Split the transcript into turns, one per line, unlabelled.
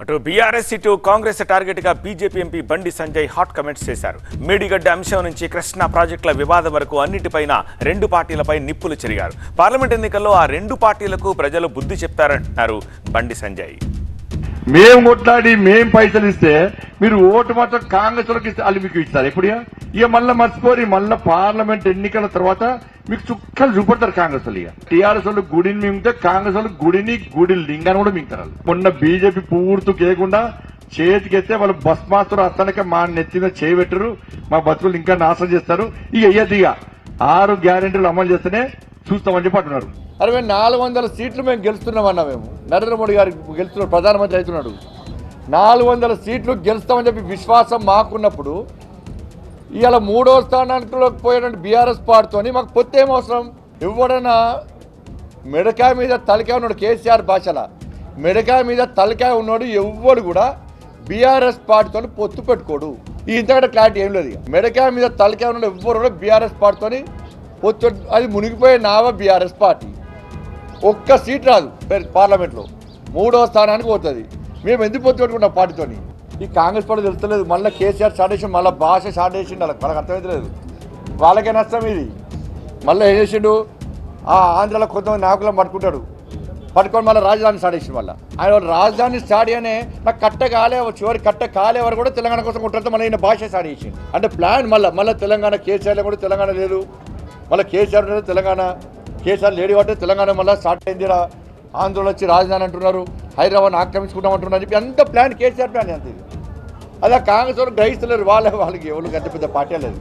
అటు బీఆర్ఎస్ ఇటు కాంగ్రెస్ టార్గెట్గా BJP MP Bandi Sanjay hot comments చేశారు. మేడిగడ్డ అంశం నుంచి కృష్ణా ప్రాజెక్టుల వివాదం వరకు అన్నిటిపైన రెండు పార్టీలపై నిప్పులు చెరిగారు. పార్లమెంట్ ఎన్నికల్లో ఆ రెండు పార్టీలకు ప్రజలు బుద్ధి చెప్తారంటున్నారు బండి సంజయ్.
మేము కొట్లాడి మేం పైసలు ఇస్తే మీరు ఓటు మాత్రం కాంగ్రెస్ వాళ్ళకి ఇస్తే మీకు ఇస్తారు. ఎప్పుడు ఇక? మళ్ళీ మర్చిపోరి మళ్ళీ పార్లమెంట్ ఎన్నికల తర్వాత మీకు చుక్కలు చూపడతారు కాంగ్రెస్ వాళ్ళు ఇక. టీఆర్ఎస్ వాళ్ళు గుడిని మింగితే కాంగ్రెస్ వాళ్ళు గుడిని గుడి లింగాన్ని కూడా మింగుతారు వాళ్ళు. మొన్న బీజేపీ పూర్తి చేయకుండా చేతికెత్తే వాళ్ళు బస్ మాస్టర్ అతనికే మా నెత్తిన చేయబెట్టరు మా బతుకులు ఇంకా నాశనం చేస్తారు. ఇక అయ్యది ఇక. ఆరు గ్యారెంటీలు అమలు చేస్తేనే చూస్తామని చెప్పి అంటున్నారు.
అరవై నాలుగు వందల సీట్లు మేము గెలుస్తున్నామన్నా మేము. నరేంద్ర మోడీ గారు గెలుస్తున్నాడు ప్రధానమంత్రి అవుతున్నాడు. నాలుగు వందల సీట్లు గెలుస్తామని చెప్పి విశ్వాసం మాకున్నప్పుడు ఇవాళ మూడో స్థానానికి పోయినటువంటి బీఆర్ఎస్ పార్టీతోని. మాకు పొత్తు ఏం అవసరం? ఎవడన్నా మెడకాయ మీద తలకాయ ఉన్నాడు కేసీఆర్ భాషల. మెడకాయ మీద తలకాయ ఉన్నాడు ఎవ్వడు కూడా బీఆర్ఎస్ పార్టీతో పొత్తు పెట్టుకోడు. ఈ ఇంతకంటే క్లారిటీ ఏం లేదు మెడకాయ మీద తలకాయ ఉన్నాడు ఎవ్వరు కూడా బీఆర్ఎస్ పార్టీతోని పొత్తు అది మునిగిపోయే నావ బీఆర్ఎస్ పార్టీ. ఒక్క సీట్ రాదు పార్లమెంట్లో. మూడో స్థానానికి పోతుంది. మేము ఎందుకు పొత్తు పెట్టుకుంటాం పార్టీతోని? ఈ కాంగ్రెస్ పార్టీ తెలుస్తలేదు. మళ్ళీ కేసీఆర్ స్టార్ట్ చేసి మళ్ళీ భాష స్టార్ట్ చేసిండు వాళ్ళకి వాళ్ళకి అర్థమవుతలేదు వాళ్ళకే నష్టం ఇది. మళ్ళీ ఏం చేసిండు? ఆ ఆంధ్రాలో కొంతమంది నాయకులను పట్టుకుంటాడు. పట్టుకొని మళ్ళీ రాజధాని స్టార్ట్ చేసిండు మళ్ళీ. ఆయన రాజధాని స్టార్ట్ అనే నాకు కట్ట కాలే చివరి కట్ట కాలే వారు కూడా తెలంగాణ కోసం కొట్టడంతో మళ్ళీ ఈయన భాష స్టార్ట్ చేసింది అంటే ప్లాన్ మళ్ళీ మళ్ళీ తెలంగాణ కేసీఆర్లో కూడా తెలంగాణ లేదు. మళ్ళీ కేసీఆర్ లేదు తెలంగాణ కేసీఆర్ లేడీ అంటే తెలంగాణ మళ్ళీ స్టార్ట్ అయింది ఆంధ్రలో వచ్చి రాజధాని అంటున్నారు. హైదరాబాద్ ఆక్రమించుకుంటాం అంటున్నారు చెప్పి అంత ప్లాన్ కేసీఆర్ ప్లాన్ అంత ఇది. అలా కాంగ్రెస్ వాళ్ళు గ్రహిస్తలేరు వాళ్ళ వాళ్ళకి ఎవరు గంట పెద్ద పార్టీ లేదు